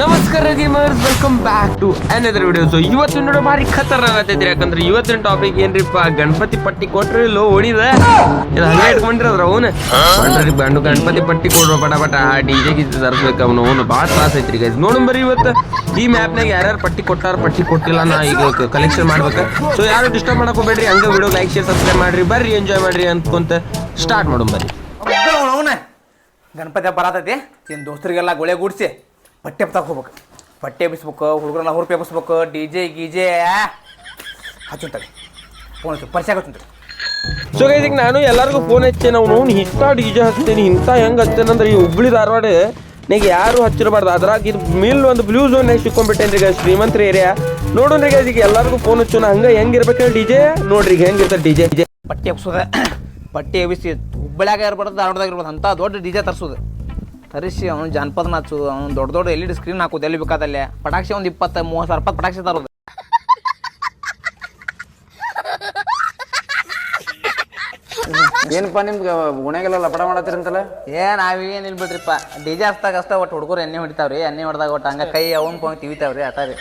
ನಮಸ್ಕಾರ gamers welcome back to another video so ಇವತ್ತಿನ ನೋಡೋ ಭಾರಿ ಖತರ್ನಾಕ್ ಆಗ್ತೈತ್ರಿ ಯಾಕಂದ್ರೆ ಇವತ್ತಿನ ಟಾಪಿಕ್ ಏನ್ರಿಪ್ಪ ಗಣಪತಿ ಪಟ್ಟಿ ಕೊಟ್ರಿ ಇಲ್ಲೋ ಓಡಿದ ಇದು ಹಂಗೆ ಇಟ್ಕೊಂಡಿರೋದ್ರ ಅವನು. ಬಂಡ್ರಿ ಬಂಡು ಗಣಪತಿ ಪಟ್ಟಿ ಕೊಡ್ರೋ ಪಟ ಪಟ ಡಿ ಜೆ ಗೀಜೆ ತರಿಸ್ಬೇಕು ಅವನು ಅವನು ಭಾಳ ತ್ರಾಸ ಐತ್ರಿ ಗೈಸ್ ನೋಡೋಣ ಬರ್ರಿ ಇವತ್ತು. ಈ ಮ್ಯಾಪ್ನಾಗ ಯಾರ್ಯಾರು ಪಟ್ಟಿ ಕೊಟ್ಟಾರ, ಪಟ್ಟಿ ಕೊಟ್ಟಿಲ್ಲ ನಾ ಈಗ ಕಲೆಕ್ಷನ್ ಮಾಡ್ಬೇಕು. ಸೊ ಯಾರು ಡಿಸ್ಟರ್ಬ್ ಮಾಡಕ್ ಹೋಗ್ಬೇಡ್ರಿ, ಹಂಗೆ ವಿಡಿಯೋ ಲೈಕ್ ಶೇರ್ ಸಬ್ಸ್ಕ್ರೈಬ್ ಮಾಡ್ರಿ, ಬರ್ರಿ ಎಂಜಾಯ್ ಮಾಡ್ರಿ ಅಂತಕೊಂತ ಸ್ಟಾರ್ಟ್ ಮಾಡೋಣ ಬರ್ರಿ. ಗಣಪತಿ ಬರತೈತಿ ನಿನ್ನ ದೋಸ್ತರಿಗೆಲ್ಲ ಗೊಳೆ ಗೂಡಿಸಿ. ಹಬ್ಬ ಹೋಗ್ಬೇಕು. ಪಟ್ಟೆ ಎಬ್ಬಿಸ್ಬೇಕು ಹುಡುಗರನ್ನ ಹುರುಪಿ ಎಬ್ಬಿಸ್ಬೇಕು ಡಿ ಜೆ ಗೀಜೆ ಹಚ್ಚುತ್ತೆ ಫೋನ್ ಹಚ್ಚು ಪರಿಚಯ ಆಗುತ್ತೆ ಸೊ ಇದಕ್ಕೆ ನಾನು ಎಲ್ಲರಿಗೂ ಫೋನ್ ಹಚ್ಚೇನೆ ನಾವು ಅವ್ನು ಇಂಥ ಡಿ ಜೆ ಹಚ್ತೇನೆ ಇಂಥ ಹೆಂಗೆ ಹಚ್ತೇನಂದ್ರೆ ಈ ಹುಬ್ಳಿ ಧಾರವಾಡ ನೀವು ಯಾರು ಹಚ್ಚಿರಬಾರ್ದು. ಅದ್ರಾಗ ಇದು ಮಿಲ್ ಒಂದು ಬ್ಲೂ ಝೋನ್ ಸಿಕ್ಕೊಂಡ್ಬಿಟ್ಟೇನ್ರಿ ಈಗ ಶ್ರೀಮಂತರ ಏರಿಯಾ. ನೋಡೋಣ್ರಿ ಈಗ ಈಗ ಎಲ್ಲರಿಗೂ ಫೋನ್ ಹಚ್ಚೋಣ ಹಂಗೆ ಹೆಂಗಿರ್ಬೇಕು ಡಿ ಜೆ? ನೋಡ್ರಿ ಈಗ ಹೆಂಗಿರ್ತದೆ ಡಿ ಜೆ? ಪಟ್ಟೆ ಎಬ್ಸೋದ ಪಟ್ಟಿ ಎಬ್ಬಿಸಿ ಹುಬ್ಬಳ್ಯಾಗ ಇರ್ಬಾರ್ದು ಧಾರವಾಡದಾಗ ಇರ್ಬೋದು ಅಂತ ದೊಡ್ಡ ಡಿ ಜೆ ತರಿಸೋದು. ತರಿಸಿ ಅವ್ನು ಜಾನಪದ ನಾಚು ಅವ್ನು ದೊಡ್ಡ ದೊಡ್ಡ ಎಲ್ ಇ ಡಿ ಸ್ಕ್ರೀನ್ ಹಾಕೋದು ಎಲ್ಲಿ ಬೇಕಾದಲ್ಲೇ. ಪಟಾಕ್ಷಿ ಒಂದು ಇಪ್ಪತ್ತು ಮೂವತ್ತು ಸಾವಿರ ರೂಪಾಯಿ ಪಟಾಕ್ಷಿ ತರೋದು. ಏನಪ್ಪ ನಿಮ್ಗೆ ಗುಣಗೆಲ್ಲ ಲಪಡ ಮಾಡತ್ತೀರಂತಲ್ಲ? ಏ ನಾವೇನಿಲ್ಲ ಬಿಡ್ರಿಪ್ಪ ಡಿ ಜೆ ಅಷ್ಟೇ ಅಷ್ಟ ಒಟ್ಟು ಹುಡುಗರು ಎಣ್ಣೆ ಹೊಡಿತಾವ್ರಿ. ಎಣ್ಣೆ ಹೊಡೆದಾಗ ಒಟ್ಟು ಹಂಗೆ ಕೈ ಅವನ್ ಪೋಂಗ್ ತಿವಿತಾವ್ರಿ ರೀ.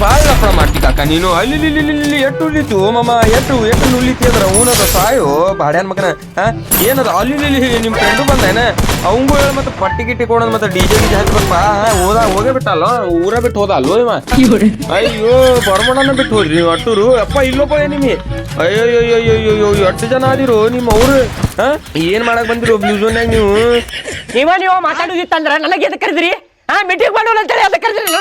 ಭಾಳ ಲಫಡ ಮಾಡ್ತಿ ಕಾಕ. ನೀನು ಅಲ್ಲಿ ಇಲ್ಲಿ ಎಟ್ಟು ಉಳಿತು ಮಮ್ಮ ಎಟ್ಟು ಎಟ್ಟು ಉಳಿತಿ ಅದ್ರ ಊನದ ಸಾಯೋ ಬಾಡ್ಯಾನ್ ಮಗನ ಹಾ? ಏನದ? ಅಲ್ಲಿ ಇಲ್ಲಿ ಇಲ್ಲಿ ನಿಮ್ಮ ಫ್ರೆಂಡು ಬಂದೇನ ಅವಂಗೂ ಹೇಳ ಮತ್ತೆ ಪಟ್ಟಿ ಗಿಟ್ಟಿ ಕೊಡೋದು ಮತ್ತೆ ಡಿ ಜೆ ಗಿಜೆ ಹಚ್ಬೇಕಪ್ಪ ಹೋದ ಹೋಗೇ ಬಿಟ್ಟಲ್ಲ? ಊರ ಬಿಟ್ಟು ಹೋದ ಅಲ್ಲೋ ಇವ? ಅಯ್ಯೋ ಬರ್ಮಣನ ಬಿಟ್ಟು ಹೋದ್ರಿ ನೀವು ಅಟ್ಟೂರು. ಅಪ್ಪ ಇಲ್ಲೋಪ ನಿಮಗೆ ಅಯ್ಯೋ ಅಯ್ಯೋ ಅಯ್ಯೋ ಎಷ್ಟು ಜನ ಆದಿರು ನಿಮ್ಮ ಅವ್ರು ಹಾ? ಏನ್ ಮಾಡಕ್ ಬಂದಿರೋ ಬ್ಲೂ ಝೋನ್ಯಾಗ ನೀವು? ನೀವ ನೀವು ಮಾತಾಡೋದಿತ್ತಂದ್ರ ನನಗೆ ಎದಕ್ಕೆ ಕರೆದ್ರಿ? ಹಾ ಮೀಟಿಂಗ್ ಮಾಡೋಣ ಅಂತೇಳಿ ಅದಕ್ಕೆ ಕರೆದ್ರಿ?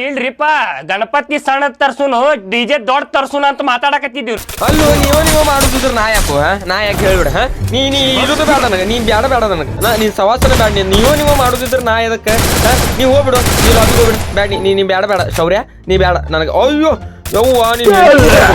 ಇಲ್ರಿಪ್ಪ ಗಣಪತಿ ಸಣ್ಣ ತರ್ಸುನು ಡಿಜೆ ದೊಡ್ಡ ತರ್ಸುನು ಅಂತ ಮಾತಾಡಕತ್ತಿದ್ದೀವಿ ಅಲ್ಲೂ ನೀವು ನೀವು ಮಾಡುದಿದ್ರ ನಾ ಯಾಕೋ ಹಾ? ನಾ ಯಾಕೆ ಹೇಳ್ಬಿಡ ಹಾ? ನೀ ನೀ ಇರುದು ಬೇಡ ನನಗೆ ನೀನ್ ಬೇಡ ಬೇಡ ನನಗೆ. ನಾ ನೀನ್ ಸವಾಸನ ಬೇಡ ನೀನ್ ನೀವು ನೀವು ಮಾಡುದಿದ್ರ ನಾ ಎದಕ್ಕೆ ಹಾ? ನೀವು ಹೋಗ್ಬಿಡು ನೀ ಅದು ಹೋಗ್ಬಿಡು. ಬೇಡ ನೀ ನೀ ಬೇಡ ಬೇಡ ಶೌರ್ಯ ನೀ ಬೇಡ ನನಗೆ. ಅಯ್ಯೋ ಯವ್ವ ನೀನು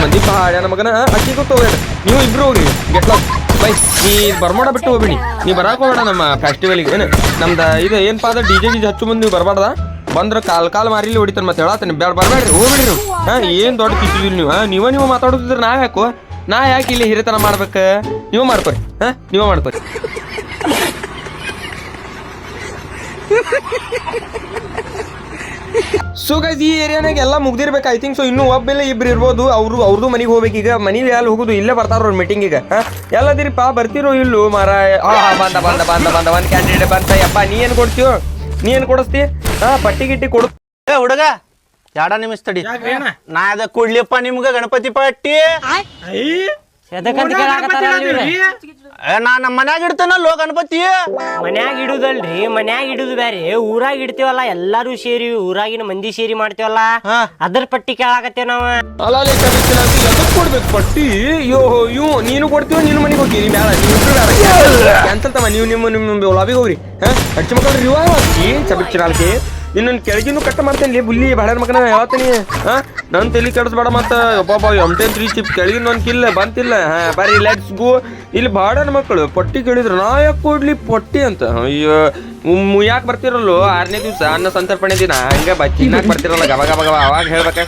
ಮಂದಿ ಬಾಡ ನಮಗನ ಅಕ್ಕಿ ಗೊತ್ತು ಹೋಗ್ಬೇಡ. ನೀವು ಇಬ್ರು ಹೋಗ್ರಿ ಗೆಟ್ಲ ಬೈ ನೀ ಬರ್ಮಾಡ ಬಿಟ್ಟು ಹೋಗ್ಬಿಡಿ. ನೀ ಬರಾಕ್ ಹೋಗ್ಬೇಡ ನಮ್ಮ ಫೆಸ್ಟಿವಲ್ಗೆ ಏನು ನಮ್ದು ಇದು ಏನಪ್ಪ ಅದ? ಡಿ ಜೆ ಗಿಜೆ ಹಚ್ಚು ಮುಂದೆ ನೀವು ಬರಬಾರ್ದ? ಬಂದ್ರ ಕಾಲ್ ಕಾಲ್ ಮಾರಿಲಿ ಹೊಡಿತಾನೆ ಮತ್ತೆ ಹೇಳತ್ತಾನೆ ಬೇಡ ಬರ್ಬೇಡ್ರಿ ಹೋಗ್ಬಿಡ್ರಿ ಹಾ, ಏನ್ ದೊಡ್ಡ ಕಿಸಿದಿರಿ ನೀವು? ಹಾ, ನೀವ ನೀವು ಮಾತಾಡೋದಿದ್ರೆ ನಾ ಯಾಕೋ? ನಾ ಯಾಕೆ ಇಲ್ಲಿ ಹಿರಿತನ ಮಾಡ್ಬೇಕ? ನೀವು ಮಾಡ್ಕೊರಿ. ಹಾ, ನೀವು ಮಾಡ್ಕೊರಿ. ಸೊ ಗೈಸ್ ಈ ಏರಿಯಾನಾಗ ಎಲ್ಲ ಮುಗ್ದಿರ್ಬೇಕು ಐ ಥಿಂಕ್ ಸೊ ಇನ್ನೂ ಒಬ್ಬಿಲ್ಲ ಇಬ್ರು ಇರ್ಬೋದು. ಅವರು ಅವ್ರದ್ದು ಮನೆಗೆ ಹೋಗ್ಬೇಕು ಈಗ. ಮನೆಗೆ ಅಲ್ಲಿ ಹೋಗುದು, ಇಲ್ಲೇ ಬರ್ತಾರ ಅವ್ರ ಮೀಟಿಂಗಿಗೆ ಎಲ್ಲದಿರಿಪ್ಪ, ಬರ್ತಿರೋ ಇಲ್ಲೂ ಮಾರ ಬಂದ ಬಂದ ಬಂದ ಬಂದ. ಒಂದ್ ಕ್ಯಾಂಡಿಡೇಟ್ ಬಂತ. ಯಪ್ಪ, ನೀ ಏನು ಕೊಡ್ತೀಯೋ? ನೀ ಏನು ಕೊಡಿಸ್ತಿ? ಹಾ ಪಟ್ಟಿ ಗಿಟ್ಟಿ ಕೊಡು. ಏ ಹುಡುಗ ಯಾಡ ನಿಮಿಷ ತಡಿ. ನಾ ಅದ ಕೊಡ್ಲಿಪ್ಪ ನಿಮ್ಗ ಗಣಪತಿ ಪಟ್ಟಿ ಎದಕ್ಕಂತ ಕೇಳಾಕತ್ತಾರ ಇವ್ರು? ಏ, ನಾ ನಮ್ಮ ಮನ್ಯಾಗ ಇಡ್ತೇನಲ್ಲೋ ಗಣಪತಿ? ಮನ್ಯಾಗ ಇಡುದಲ್ರಿ ಮನ್ಯಾಗ ಇಡುದು ಬ್ಯಾರೆ. ಊರಾಗ ಇಡ್ತೀವಲ್ಲ ಎಲ್ಲಾರು ಸೇರಿ ಊರಾಗಿನ ಮಂದಿ ಸೇರಿ ಮಾಡ್ತೀವಲ್ಲ? ಹಾ. ಅದ್ರ ಪಟ್ಟಿ ಕೇಳಾಕತ್ತೇವ್ ನಾವ. ಅಲಾಲೆ ಅಂತ ಎದಕ್ ಕೊಡ್ಬೇಕು ಪಟ್ಟಿ? ಯೋ ಇವು ನೀನು ಕೊಡ್ತೀವ ನೀನು ಮನೆಗೆ ಹೋಗಿ ಎಂತ ಬೇಡ ನೀವು ಇಬ್ರು ಬೇಡ ಕ್ಯಾನ್ಸಲ್ ತಮ್ಮ ನೀವು ನಿಮ್ಮ ನಿಮ್ಮ ಲಾಬಿಗೆ ಹೋಗ್ರಿ. ಹಾ ಹಚ್ಚಿ ಮಕ್ಕಳು ರಿವಾ ಹಾಕಿ ಚಬಿಚ್ಚಿನಾಲ್ಕಿ ಇನ್ನೊಂದು ಕೆಳಗಿನೂ ಕಟ್ಟ ಮಾಡ್ತೇನೆ ಬುಲ್ಲಿ ಬಹಳ ಮಗನ ಹೇಳ್ತೀನಿ ಹಾ? ನನ್ನ ತಲೆ ಕೆಡಿಸ್ಬೇಡ ಮತ್ತ. ಒಬ್ಬ ಎಂ ಟೆನ್ ತ್ರೀ ಚಿಪ್ ಕೆಳಗಿನ ಒಂದು ಕಿಲ್ಲ ಬಂತಿಲ್ಲ. ಹಾ ಬರೀ ಲೆಟ್ಸ್ ಗೋ ಇಲ್ಲಿ ಬಾಡನ ಮಕ್ಕಳು ಪಟ್ಟಿ ಕೇಳಿದ್ರು. ನಾ ಯಾಕೆ ಕೊಡ್ಲಿ ಪಟ್ಟಿ ಅಂತ? ಅಯ್ಯೋ. ಮುಯ್ಯಾಕ್ ಬರ್ತಿರಲ್ಲೋ? ಆರನೇ ದಿವಸ, ಅನ್ನ ಸಂತರ್ಪಣೆ ದಿನ. ಹಂಗೆ ಬಚ್ಚಿನಾಗ ಬರ್ತಿರಲ್ಲ ಗಬ ಗಬ ಅವಾಗ ಹೇಳ್ಬೇಕ,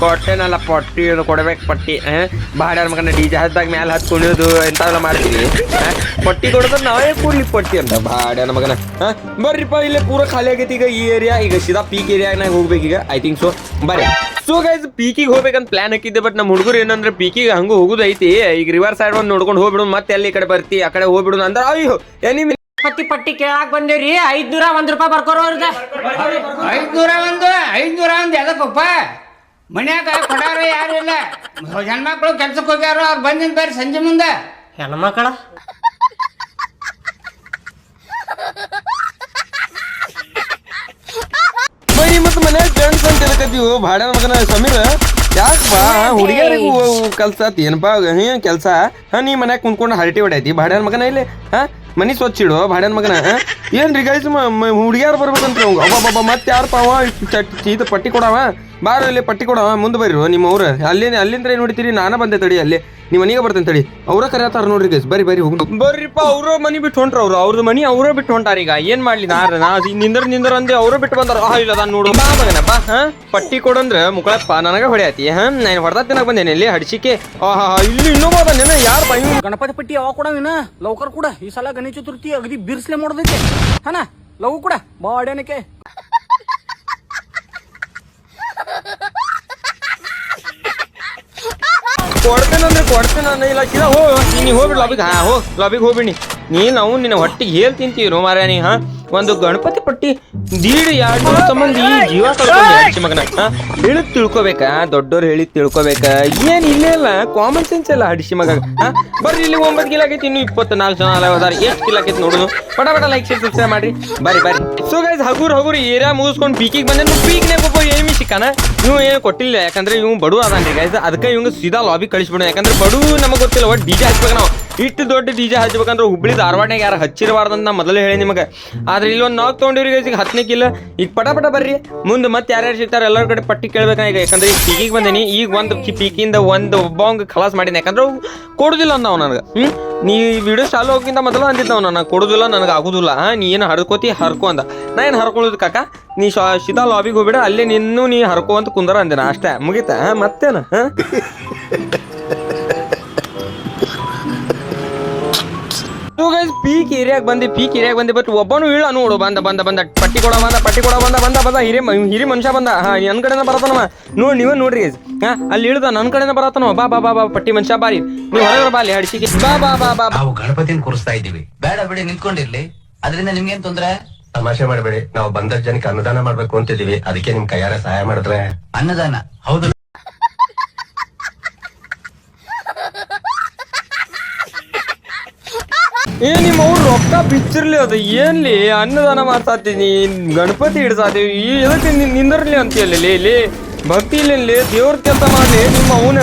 ಕೊಟ್ಟೆನಲ್ಲ ಪಟ್ಟಿ, ಇದು ಕೊಡ್ಬೇಕು ಪಟ್ಟಿ ಬಾಡ್ಯಾರ ಮಗನ ಡಿ ಜೆ ಮ್ಯಾಲ ಮ್ಯಾಲೆ ಕುಣಿಯೋದು ಎಂತಾವೆಲ್ಲ ಮಾಡ್ತೀವಿ ಪಟ್ಟಿ ಕೊಡೋದ್ರೆ ನಾವೇ ಕೂಡ್ಲಿ ಪಟ್ಟಿ ಅಂತ ಬಾಡ್ಯಾನ ಮಗನ ಬರ್ರಿಪ್ಪ, ಇಲ್ಲೇ ಪೂರ ಖಾಲಿ ಆಗೈತಿ ಈಗ ಈ ಏರಿಯಾ ಈಗ ಸೀದಾ ಪೀಕ್ ಏರಿಯಾಗ ಹೋಗ್ಬೇಕು ಈಗ ಐ ಥಿಂಕ್ ಸೊ ಬರ್ರಿ. ಸೊ ಗೈಸ್ ಪೀಕಿಗೆ ಹೋಗ್ಬೇಕಂತ ಪ್ಲಾನ್ ಹಾಕಿದ್ದೆ ಬಟ್ ನಮ್ಮ ಹುಡುಗರು ಏನಂದ್ರೆ ಪೀಕಿಗೆ ಹಂಗೂ ಹೋಗುದೈತಿ ಈಗ ರಿವರ್ ಸೈಡ್ ಒಂದು ನೋಡ್ಕೊಂಡು ಹೋಗ್ಬಿಡು, ಮತ್ತೆ ಅಲ್ಲಿ ಈ ಕಡೆ ಬರ್ತಿ, ಆ ಕಡೆ ಹೋಗ್ಬಿಡು ಅಂದ್ರೆ, ಅಯ್ಯೋ ಏನಿ ಪಟ್ಟಿ ಪಟ್ಟಿ ಕೇಳಾಕ್ ಬಂದೇವ್ರಿ. ಐದ್ನೂರ ಒಂದ್ ರೂಪಾಯಿ ಬರ್ಕೋರ ಅವ್ರದ ಐದ್ನೂರ ಒಂದು ಐದ್ನೂರ ಒಂದು ಎದಕ್ಕಪ್ಪ? ಮನ್ಯಾಗ ಕೊಡಾರ ಯಾರು ಇಲ್ಲ. ಹೆಣ್ಮಕ್ಳು ಕೆಲ್ಸಕ್ಕೆ ಹೋಗ್ಯಾರ ಅವ್ರು ಬಂದಿನ ಬೇರೆ ಸಂಜೆ ಮುಂದೆ. ಹೆಣ್ಮಕ್ಳ? ಬೈ ಮತ್ತೆ ಮನ್ಯಾಗ ಫ್ರೆಂಡ್ಸ್ ಅಂತ ಎದಕತ್ತೀವಿ ಭಾಡ್ಯಾನ ಮಗನ ಸಮೀರ. ಯಾಕಪ್ಪ ಹುಡುಗಿಯರಿಗೂ ಕೆಲ್ಸ ಆತಿ. ಏನಪ್ಪ ಹೇ ಕೆಲಸ? ಹಾ ನೀ ಮನ್ಯಾಗ ಕುಂತ್ಕೊಂಡು ಹರಟಿ ಹೊಡ್ಯಾತಿ ಭಾಡ್ಯಾನ ಮಗನ ಇಲ್ಲಿ ಹಾ? ಮನಿ ಸ್ವಚ್ಛ ಇಡು, ಭಾಡ್ಯಾನ ಮಗನ? ಏನ್ರಿ ಗೈಸ್ ಹುಡುಗಿಯಾರು ಬರ್ಬೇಕಂತ ಅವ್? ಮತ್ತೆ ಯಾರಪ್ಪ ಪಾವ ಚೀತ ಪಟ್ಟಿ ಕೊಡವ? ಬಾರ ಅಲ್ಲಿ ಪಟ್ಟಿ ಕೊಡ ಮುಂದೆ ಬರ್ರಿ ನಿಮ್ಮ ಊರ ಅಲ್ಲಿ ಅಲ್ಲಿಂದ ಏನ್ ನೋಡ್ತೀರಿ? ನಾನ ಬಂದೆ ತಡಿ ಅಲ್ಲಿ. ನಿಮ್ಮ ಮನೆಗೆ ಬರ್ತೇನೆ ತಡಿ. ಅವ್ರ ಕರೆಯತ್ತಾರ ನೋಡ್ರಿ ಗೈಸ್ ಬರ್ರಿ ಬರ್ರಿ ಹೋಗಿ ಬರ್ರಿಪ್ಪ ಅವ್ರ ಮನಿ ಬಿಟ್ಟು ಹೊಂಟ್ರ ಅವ್ರು. ಅವ್ರದ್ದು ಮನಿ ಅವರೇ ಬಿಟ್ಟು ಹೊಂಟಾರ ಈಗ. ಏನ್ ಮಾಡ್ಲಿ ನಾರ? ನಾ ನಿಂದ್ರ ನಿಂದ್ರ ಅಂದೆ ಅವರೇ ಬಿಟ್ಟು ಬಂದಾರ. ಆ ಇಲ್ಲ ನಾನು ನೋಡು. ಬಾ ಮಗನ ಬಾ ಹಾ? ಪಟ್ಟಿ ಕೊಡಂದ್ರೆ ಮುಕ್ಕಳಪ್ಪ ನನಗೆ ಹೊಡೆಯತಿ. ಹಾ? ನಾನು ಹೊಡೆದ ತಿನ್ನಕ್ಕೆ ಬಂದೇನೆ ಇಲ್ಲಿ ಹಡ್ಸಿಕೆ. ಆಹಾ ಹಾ ಹಾ ಇಲ್ಲಿ ಇನ್ನೊಬ್ಬ ಬಂದೇನೆ ಯಾರು ಬಾ? ಗಣಪತಿ ಪಟ್ಟಿ ಯಾವಾಗ ಕೂಡ ನೀನ? ಲೌಕರ್ ಕೂಡ. ಈ ಸಲ ಗಣೇಶ ಚತುರ್ಥಿ ಅಗದಿ ಬಿರ್ಸ್ಲೆ ಮಾಡ್ದೈತೆ ಹನ ಲವ್ ಕೂಡ. ಬಾಡ್ಯಾನಕ್ಕೆ ಕೊಡ್ತೇನಂದ್ರೆ ಕೊಡ್ತೇನೆ ಇಲ್ಲ ಹೋಗಿ ನೀನು ಹೋಗ್ಬಿಡು ಲಾಬಿಗೆ ಹಾ ಹೋ ಲಾಬಿಗೆ ಹೋಗ್ಬಿಡಿ ನೀ ನಾವು ನಿನ್ನ ಹೊಟ್ಟಿಗೆ ಹೇಳ್ ತಿಂತೀವಿ ಮಾರ್ಯ ನೀ, ಹಾ? ಒಂದು ಗಣಪತಿ ಪಟ್ಟಿ ದೀಡ್ ಎರಡು ನೂರು ಸಂಬಂಧಿ ಜೀವ ಕಳ್ಕೊಂಡು ಮಗನ, ಹಾ? ಹೇಳಿದ್ ತಿಳ್ಕೊಬೇಕಾ ದೊಡ್ಡೋರು ಹೇಳಿ ತಿಳ್ಕೊಬೇಕಾ. ಏನ್ ಇಲ್ಲೇ ಇಲ್ಲ ಕಾಮನ್ ಸೆನ್ಸ್ ಎಲ್ಲ ಹಡಿಸಿ ಮಗ ಬರ್ರಿ, ಇಲ್ಲಿ ಒಂಬತ್ತು ಕಿಲೋ ಆಗೈತಿ, ಇನ್ನು ಇಪ್ಪತ್ನಾಲ್ಕು ಜನ ಅಲ್ಲ ಎಷ್ಟು ಕಿಲೋ ಆಗೈತಿ ನೋಡುದು? ಪಟ ಪಟ ಲೈಕ್ ಶೇರ್ ಸಬ್ಸ್ಕ್ರೈಬ್ ಮಾಡ್ರಿ. ಬರ್ರಿ ಬರ್ರಿ. ಸೊ ಗೈಸ್ ಹಗುರ್ ಹಗುರ್ ಏರಿಯಾ ಮುಗಿಸ್ಕೊಂಡು ಪೀಕಿಗೆ ಬಂದೆ. ಪೀಕ್ನಾಗ ಒಬ್ಬ ಏಮಿ ಸಿಕ್ಕಾನ ಇವ್ ಏನು ಕೊಟ್ಟಿಲ್ಲ, ಯಾಕಂದ್ರೆ ಇವ್ ಬಡು ಅದಾನ್ರಿ ಗೈಸ್ ಅದಕ್ಕೆ ಇವ್ ಸೀದಾ ಲಾಬಿ ಕಳಿಸ್ಬಿಡೋಣ ಯಾಕಂದ್ರೆ ಬಡು ನಮಗೆ ಗೊತ್ತಿಲ್ಲ ಒಟ್ಟು ಡಿಜೆ ಹಾಕ್ಬೇಕು ನಾವು. ಇಷ್ಟು ದೊಡ್ಡ ಡಿಜೆ ಹಚ್ಬೇಕಂದ್ರೆ ಹುಬ್ಬಳ್ಳಿ ಧಾರವಾಡನಾಗ ಯಾರು ಹಚ್ಚಿರಬಾರ್ದಂತ ನಾ ಮೊದಲೇ ಹೇಳಿ ನಿಮಗೆ. ಆದ್ರೆ ಇಲ್ಲಿ ಒಂದು ನಾಲ್ಕು ತೊಗೊಂಡಿರಿ ಈಗ ಹತ್ತನೇ ಕಿಲ್ಲ ಈಗ ಪಟ ಪಟ ಬರ್ರಿ. ಮುಂದೆ ಮತ್ತೆ ಯಾರ್ಯಾರು ಸಿಗ್ತಾರೆ ಎಲ್ಲರ ಕಡೆ ಪಟ್ಟಿ ಕೇಳ್ಬೇಕು ಈಗ. ಯಾಕಂದ್ರೆ ಈಗ ಪೀಕಿಗೆ ಬಂದೇನಿ. ಈಗ ಒಂದು ಪೀಕಿಂದ ಒಂದು ಬಾಂಗ್ ಖಲಾಸ್ ಮಾಡೀನಿ ಯಾಕಂದ್ರೆ ಕೊಡುದಿಲ್ಲ ಅವ್ನು ನನಗೆ. ಹ್ಮ್? ನೀ ವಿಡಿಯೋ ಚಾಲು ಹೋಗಿಂತ ಮೊದಲು ಅಂದಿದ್ದವ್ ನಾನು ಕೊಡುದಿಲ್ಲ, ನನಗೆ ಆಗುದಿಲ್ಲ. ಹಾ, ನೀ ಏನು ಹರ್ಕೋತಿ ಹರ್ಕೊ ಅಂದ. ನಾ ಏನು ಹರ್ಕೊಳ್ಳೋದು ಕಾಕ? ನೀ ಶಾ ಸೀದಾ ಲಾಬಿಗೆ ಹೋಗ್ಬಿಡ. ಅಲ್ಲೇ ನಿನ್ನೂ ನೀ ಹರ್ಕೋ ಅಂತ ಕುಂದರ ಅಂದಿನ. ಅಷ್ಟೇ. ಮುಗಿತ? ಮತ್ತೇನ? ಹಾ? ಗೈಸ್ ಪೀಕ್ ಏರಿಯಾಗ ಬಂದಿ ಪೀಕ್ ಏರಿಯಾಗ ಬಂದಿ ಬಟ್ ಒಬ್ಬನು ಇಲ್ಲ ನೋಡು. ಬಂದ ಬಂದ ಬಂದ. ಪಟ್ಟಿ ಕೊಡ ಬಂದ ಪಟ್ಟಿ ಕೊಡ ಬಂದ ಬಂದ ಬಂದ. ಹಿರಿ ಮ- ಹಿರಿ ಮನುಷ್ಯ ಬಂದ. ಹಾ ನನ್ನ ಕಡೆನ ಬರತನ ನೋಡಿ ನೀವೇ ನೋಡ್ರಿ ಗೈಸ್ ಹಾ ಅಲ್ಲಿ ಇಳ್ದ ನನ್ನ ಕಡೆನ ಬರತನ ಬಾ ಬಾ ಬಾ ಬಾ ಪಟ್ಟಿ ಮನುಷ್ಯ ಬಾರಿ. ನೀವು ಹೊರಗಡೆ ಬಾ ಅಲ್ಲಿ ಹಡಿಸಿಗೆ ಬಾ ಬಾ ಬಾ ಬಾ ಬಾ. ನಾವು ಗಣಪತಿನ ಕೂರಿಸ್ತಾ ಇದ್ದೀವಿ. ಬೇಡ ಬಿಡಿ ನಿಂತ್ಕೊಂಡಿರ್ಲಿ. ಅದರಿಂದ ನಿಮ್ಗೇನ್ ತೊಂದ್ರೆ? ತಮಾಷೆ ಮಾಡಬೇಡಿ. ನಾವು ಬಂದ ಜನಕ್ಕೆ ಅನುದಾನ ಮಾಡ್ಬೇಕು ಅಂತಿದೀವಿ ಅದಕ್ಕೆ ನಿಮ್ ಕೈಯಾರ ಸಹಾಯ ಮಾಡಿದ್ರೆ. ಅನ್ನದಾನ. ಹೌದು. ಏ, ನಿಮ್ಮ ಅವ್ರು ರೊಕ್ಕ ಬಿಚ್ಚಿರ್ಲಿ ಅದು. ಏನ್ಲಿ ಅನ್ನದಾನ ಮಾಡ್ತಾತೀನಿ ಗಣಪತಿ ಹಿಡ್ಸಾತೀವಿ ಈ ಇದಕ್ಕೆ ನಿನ್- ಅಂತ ಹೇಳಿ ಇಲ್ಲಿ ಭಕ್ತಿ ಇಲ್ಲಿ ದೇವ್ರ ಕೆಲಸ ಮಾಡಿ ನಿಮ್ಮ ಅವನ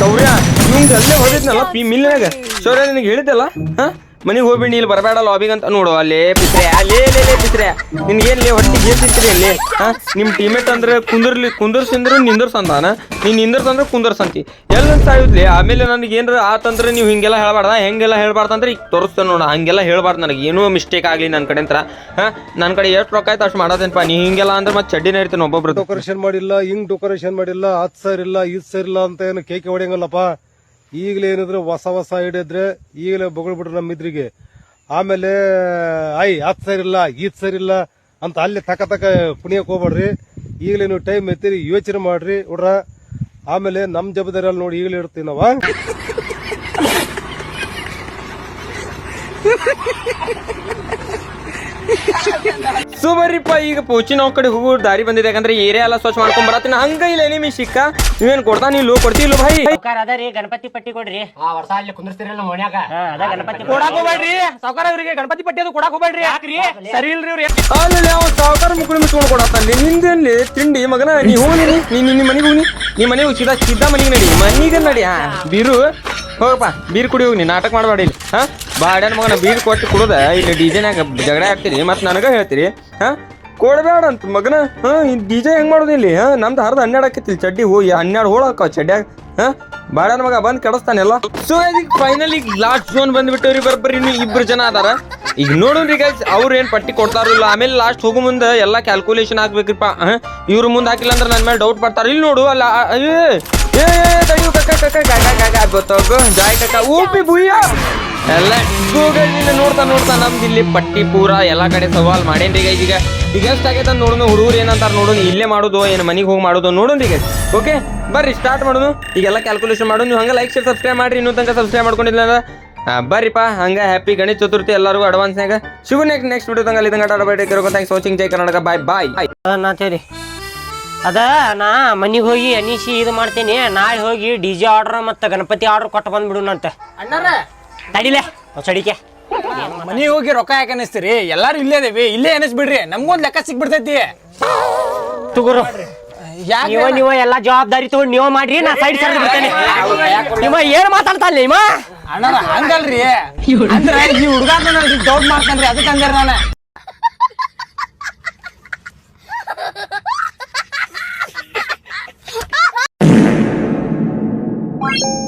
ಶೌರ್ಯ. ನಿಮ್ಗೆ ಅಲ್ಲೇ ಹೊಡಿದ್ನಲ್ಲ ಪಿ ಮಿಲ್ನಾಗ ಶೌರ್ಯ ನಿನಗೆ ಹೇಳಿದ್ದಲ್ಲ? ಹಾ? ಮನೆಗೆ ಹೋಗ್ಬಿಡಿ ಇಲ್ಲಿ ಬರಬೇಡ ಲಾಬಿಗೆ ಅಂತ ನೋಡು. ಅಲ್ಲೇ ಪಿತ್ರೆ ಅಲ್ಲೇ ಲೇ ಲೇ ಪಿತ್ರೆ ನಿನ್ಗೇನ್ಲಿ ಹೊಟ್ಟಿಗೆ ಏನು ತಿಂತೀರಿ ಅಲ್ಲಿ ಹಾ? ನಿಮ್ಮ ಟೀಮೇಟ್ ಅಂದ್ರೆ ಕುಂದರ್ಲಿ, ಕುಂದರ್ಸಿಂದ್ರೆ ನಿಂದರ್ಸ್ ಅಂತಾನ ನೀನ್ ನಿಂದರ್ಸ್ ಅಂದ್ರೆ ಕುಂದರ್ಸ್ ಅಂತಿ ಎಲ್ಲ ಆಮೇಲೆ ನನಗೆ ಏನ್ರ ಆತಂದ್ರೆ ನೀವು ಹಿಂಗೆಲ್ಲ ಹೇಳ್ಬಾರ್ದ? ಹೆಂಗೆಲ್ಲ ಹೇಳ್ಬಾರ್ದು ಅಂದ್ರೆ ಈಗ ತೋರಿಸ್ತೇನೆ ನೋಡ, ಹಂಗೆಲ್ಲ ಹೇಳ್ಬಾರ್ದು ನನಗೆ. ಏನೂ ಮಿಸ್ಟೇಕ್ ಆಗಲಿ ನನ್ನ ಕಡೆ ಅಂತ ಹಾ? ನನ್ನ ಕಡೆ ಎಷ್ಟು ರೊಕ್ಕ ಆಯ್ತು ಅಷ್ಟು ಮಾಡೋದೇನಪ್ಪ ನೀ ಹಿಂಗೆಲ್ಲ ಅಂದ್ರೆ ಮತ್ತೆ ಚಡ್ಡಿನ ಇರ್ತೀನಿ ಒಬ್ಬೊಬ್ರು ಡೆಕೋರೇಷನ್ ಮಾಡಿಲ್ಲ ಹಿಂಗ್ ಡೆಕೋರೇಷನ್ ಮಾಡಿಲ್ಲ ಹತ್ ಸರ್ ಇಲ್ಲ ಇದು ಸರ್ ಇಲ್ಲ ಅಂತ ಏನು ಕೇಕೆ ಹೊಡೆಯಂಗಲ್ಲಪ್ಪ. ಈಗಲೇ ಏನಿದ್ರೆ ಹೊಸ ಹೊಸ ಹಿಡಿದ್ರೆ ಈಗಲೇ ಬೊಗಳ್ಬಿಟ್ರು ನಮ್ಮ ಇದ್ರಿಗೆ. ಆಮೇಲೆ, ಐ, ಅದ್ ಸರಿಲ್ಲ ಈದ್ ಸರಿಲ್ಲ ಅಂತ ಅಲ್ಲಿ ತಕ ತಕ ಪುಣ್ಯಕ್ಕೆ ಹೋಗ್ಬೇಡ್ರಿ. ಈಗಲೇ ನೀವು ಟೈಮ್ ಎತ್ತೀರಿ, ಯೋಚನೆ ಮಾಡ್ರಿ, ಹುಡ್ರ. ಆಮೇಲೆ ನಮ್ಮ ಜವಾಬ್ದಾರಿಯಲ್ಲಿ ನೋಡಿ ಈಗಲೇ ಇಡ್ತೀವಿ ನಾವ. ಸೊ ಬರ್ರಿಪ್ಪ ಈಗ ಪೋಚಿ ನಾವು ಕಡೆ ಹೋಗೋ ದಾರಿ ಬಂದಿದೆ. ಯಾಕಂದ್ರೆ ಏರಿಯಾ ಎಲ್ಲ ಸ್ವಚ್ಛ ಮಾಡ್ಕೊಂಡ್ ಬರತ್ತಿನ. ಹಂಗ ಇಲ್ಲ ನಿಮಿ ಸಿಕ್ಕ ನೀವೇನ್ ಕೊಡ್ತಾನ ಇಲ್ಲೋ ಕೊಡ್ತಿಲ್ಲ ಭಾಯಿ ಸಾವ್ಕಾರ ಅದ ರೀ ಗಣಪತಿ ಪಟ್ಟಿ ಕೊಡ್ರಿ. ಆ ವರ್ಷ ಅಲ್ಲಿ ಕುಂದಿರ್ತಿರಲ್ಲ ಮನ್ಯಾಗ? ಹಾ ಅದ ಗಣಪತಿ ಕೊಡಾಕ್ ಹೋಗ್ಬೇಡ್ರಿ ಸಾವುಕಾರ ಇವ್ರಿಗೆ ಗಣಪತಿ ಪಟ್ಟಿ ಅದು ಕೊಡಾಕ್ ಹೋಗ್ಬೇಡ್ರಿ. ಯಾಕ್ರಿ ಸರಿ ಇಲ್ರಿ ಅವ್ರಿ ಅಲ್ಲಿ ಯಾವ ಸಾವುಕಾರ ಮುಕ್ಕಳು ಮುಚ್ಕೊಂಡು ಕೊಡತ್ತಲ್ಲಿ ನಿಂದೇನ್ಲಿ? ತಿಂಡಿ ಮಗನ ನೀ ಹೋಗಿ ನೀ ನಿನ್ನ ಮನೆಗೆ ಹೋಗಿ ನೀ ಮನೆಗೆ ಹೋಗಿ ಸೀದಾ ಸೀದಾ ಮನೆಗೆ ನಡಿ. ಮನೆಗೆ ನಡಿ ಹಾ. ಬೀರು ಹೋಗಪ್ಪ ಬೀರ್ ಕುಡಿ ಹೋಗಿ ನೀ ನಾಟಕ ಮಾಡಬೇಡಿ ಹಾ? ಬಾಡ್ಯಾನ ಮಗನ ಬೀರ್ ಕೊಟ್ಟು ಕುಡ್ದ. ಇಲ್ಲಿ ಡಿಜೆನಾಗ ಜಗಳ ಆಗ್ತೀರಿ ಮತ್ತೆ ನನಗೆ ಹೇಳ್ತೀರಿ ಹಾ? ಕೊಡ್ಬೇಡ ಅಂತ ಮಗನ ಹಾ? ಡಿ ಡಿಜೆ ಹೆಂಗ್ ಮಾಡೋದು ಇಲ್ಲಿ ಹಾ? ನಮ್ದು ಹರ್ದು ಹನ್ನೆರಡು ಆಕೈತಿ ಚಡ್ಡಿ ಹೋಗಿ ಹನ್ನೆರಡು ಹೋಳು ಹಾಕೋ ಚಡ್ಡ್ಯಾಗ ಹಾ? ಬಾಡ್ಯಾನ ಮಗ ಬಂದ್ ಕೆಡಿಸ್ತಾನೆಲ್ಲ ಸೊ ಈಗ ಫೈನಲಿ ಲಾಸ್ಟ್ ಝೋನ್ ಬಂದ್ಬಿಟ್ಟವ್ರಿ ಬರ್ಬರಿ ಇನ್ನು ಇಬ್ರು ಜನ ಅದಾರ. ಈಗ ನೋಡೋಣ್ರಿ ಗೈಸ್ ಅವ್ರು ಏನು ಪಟ್ಟಿ ಕೊಡ್ತಾರಿಲ್ಲ ಆಮೇಲೆ ಲಾಸ್ಟ್ ಹೋಗೋ ಮುಂದೆ ಎಲ್ಲ ಕ್ಯಾಲ್ಕುಲೇಷನ್ ಹಾಕ್ಬೇಕ್ರಿಪ್ಪ ಇವ್ರ ಮುಂದೆ ಹಾಕಿಲ್ಲ ಅಂದ್ರೆ ನನ್ನ ಮೇಲೆ ಡೌಟ್ ಬರ್ತಾರ ಇಲ್ಲಿ ನೋಡು ಅಲ್ಲ ಆ, ಏ ಜಾಯ್ ಎಲ್ಲ ನೋಡ್ತಾ ನೋಡ್ತಾ ನಮ್ದು ಇಲ್ಲಿ ಪಟ್ಟಿ ಪೂರ ಎಲ್ಲಾ ಕಡೆ ಸವಾಲ್ ಮಾಡೇನ್ರಿ ಈಗ ಈಗ ಎಷ್ಟು ಆಗೈತೆ ನೋಡೋಣ ಹುಡುಗರು ಏನಂತಾರ ನೋಡೋಣ ಇಲ್ಲೇ ಮಾಡೋದು, ಏನು ಮನೆಗೆ ಹೋಗಿ ಮಾಡೋದು ನೋಡೋಣ ಈಗ. ಓಕೆ ಬರ್ರಿ ಸ್ಟಾರ್ಟ್ ಮಾಡೋಣ ಈಗೆಲ್ಲ ಕ್ಯಾಲ್ಕುಲೇಷನ್ ಮಾಡು ನೀವು ಹಂಗೆ ಲೈಕ್ ಶೇರ್ ಸಬ್ಸ್ಕ್ರೈಬ್ ಮಾಡ್ರಿ. ಇನ್ನೂ ತನಕ ಸಬ್ಸ್ಕ್ರೈಬ್ ಮಾಡ್ಕೊಂಡಿಲ್ಲ ಅಂದ್ರೆ ಬರ್ರಿಪ್ಪ. ಹಂಗ ಹ್ಯಾಪಿ ಗಣೇಶ ಚತುರ್ಥಿ ಎಲ್ಲರಿಗೂ ಅಡ್ವಾನ್ಸ್ನಾಗ ಶುಭ ನೆಕ್ಸ್ಟ್ ನೆಕ್ಸ್ಟ್ ವಿಡಿಯೋ ತಂಗ ಅಲ್ಲಿ ತಂಗ ಆಡಬೇಡಿ ಥ್ಯಾಂಕ್ಸ್ ವಾಚಿಂಗ್ ಜೈ ಕರ್ನಾಟಕ. ಬಾಯ್ ಬಾಯ್ ಅನ್ನತ್ತೇರಿ ಅದ ನಾ ಮನೆಗೆ ಹೋಗಿ ಅನಿಸಿ ಇದು ಮಾಡ್ತೀನಿ ನಾಳೆ ಹೋಗಿ ಡಿ ಜೆ ಆರ್ಡ್ರ್ ಮತ್ತು ಗಣಪತಿ ಆರ್ಡರ್ ಕೊಟ್ಟು ಬಂದ್ಬಿಡುನಂತೆ ಅಣ್ಣಾರ? ತಡಿಲೆ ಸಡಿಕೆ ಮನೆಗೆ ಹೋಗಿ ರೊಕ್ಕ ಯಾಕೆ ಅನಿಸ್ತೀರಿ ಎಲ್ಲಾರು ಇಲ್ಲೇ ದೇವಿ ಇಲ್ಲೇ ಅನಿಸ್ಬಿಡ್ರಿ ನಮ್ಗೊಂದ್ ಲೆಕ್ಕ ಸಿಕ್ಬಿಡ್ತೈತಿ ತುಗುರು. ಯಾಕೆ ನೀವು ನೀವು ಎಲ್ಲ ಜವಾಬ್ದಾರಿ ತಗೊಂಡು ನೀವ ಮಾಡ್ರಿ ನಾ ಸೈಡ್ ಸರ್ ಬಿಡ್ತೇನೆ. ನಿಮ್ಮ ಏನು ಮಾತಾಡ್ತಾ ಇಲ್ಲ ನಿಮ್ಮ ಅಣ್ಣಾರ ಹಂಗಲ್ರಿ. ಅಂದ್ರೆ ಈ ಹುಡುಗ ದೌಡ್ ಮಾಡ್ತಾನ್ರಿ ಅದಕ್ಕೆ ಹಂಗಾರ ನಾನು. Bye.